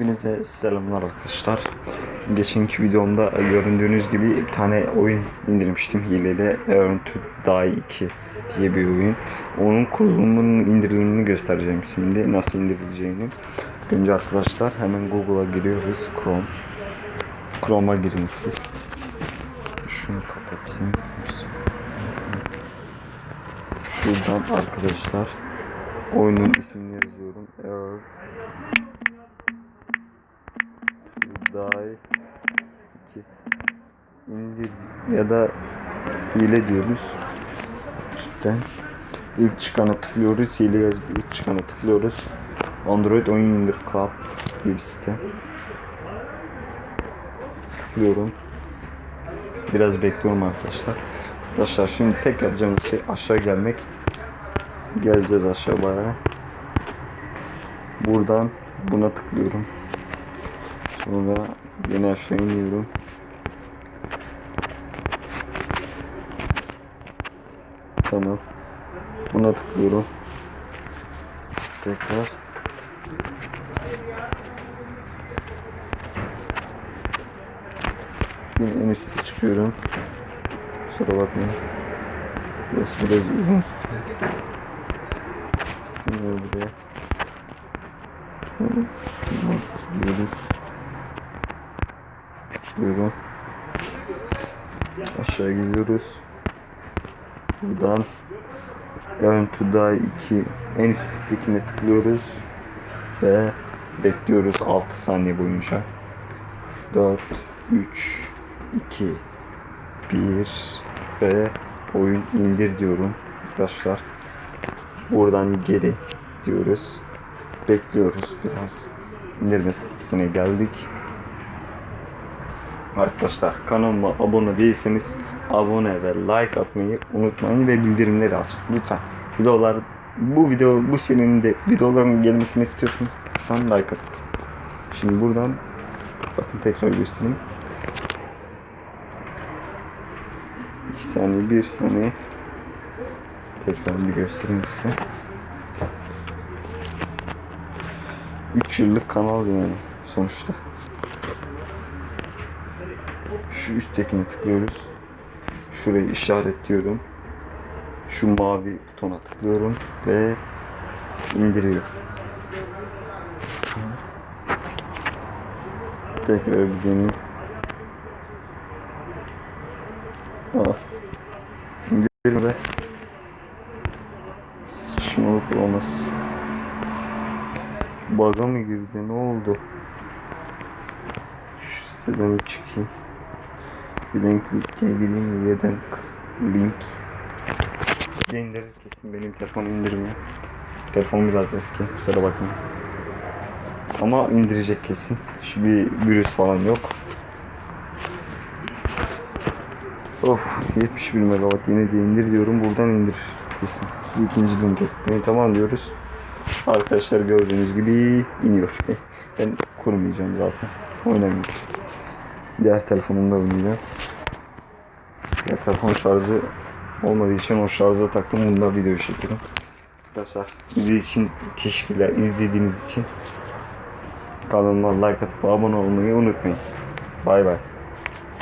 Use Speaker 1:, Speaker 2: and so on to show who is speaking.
Speaker 1: Hepinize selamlar arkadaşlar. Geçenki videomda göründüğünüz gibi bir tane oyun indirmiştim hilede Earn to Die 2 diye bir oyun. Onun kurulumunun indirimini göstereceğim şimdi nasıl indirileceğini. Önce arkadaşlar hemen Google'a giriyoruz Chrome. Chrome'a girin siz. Şunu kapatayım. Şuradan arkadaşlar oyunun ismini yazıyorum. Earn ya da hile diyoruz. Üstten ilk çıkana tıklıyoruz hile yazıp ilk çıkana tıklıyoruz. Android oyun indir club diye bir site. Tıklıyorum. Biraz bekliyorum arkadaşlar. Arkadaşlar şimdi tek yapacağım şey aşağı gelmek. Geleceğiz aşağı bayağı buradan buna tıklıyorum. Sonra yine aşağı iniyorum. Tamam. Buna tıklıyorum. Tekrar. Yine en üstte çıkıyorum. Kusura bakmayın. Burası biraz uzun sürüyor. Yine buraya. Siliyoruz. Buyurun. Aşağı gidiyoruz. Buradan to Die 2 en üsttekine tıklıyoruz ve bekliyoruz 6 saniye boyunca. 4 3 2 1 ve oyun indir diyorum arkadaşlar. Buradan geri diyoruz. Bekliyoruz biraz. İndirmesine geldik. Arkadaşlar kanalıma abone değilseniz abone ve like atmayı unutmayın ve bildirimleri açın lütfen. Videolar bu video bu serinin de videoların gelmesini istiyorsanız lütfen like atın. Şimdi buradan bakın tekrar göstereyim. 2 saniye 1 saniye tekrar bir göstereyim size. 3 yıllık kanal yani sonuçta. Şu üsttekine tıklıyoruz. Şurayı işaretliyorum. Şu mavi butona tıklıyorum ve indiriyor. Tekrar bir deneyim. Aa. İndirme be. Saçmalık olmaz. Baga mı girdi? Ne oldu? Şu siteden bir çıkayım. Link'e gireyim. Yeden link. Size kesin. Benim telefon indirmiyor. Telefon biraz eski. Kusura bakmayın. Ama indirecek kesin. Şu bir virüs falan yok. Of 71 megawatt yine de indir diyorum. Buradan indir kesin. Siz ikinci linke tıklayın. Tamam diyoruz. Arkadaşlar gördüğünüz gibi iniyor. Ben kurmayacağım zaten. Oynamayacağım. Diğer telefonumda oynayacağım. Diğer telefon şarjı olmadığı için o şarja taktım. Bunda video çekiyorum. Arkadaşlar izlediğiniz için teşekkürler. İzlediğiniz için kanalıma like atıp abone olmayı unutmayın. Bay bay.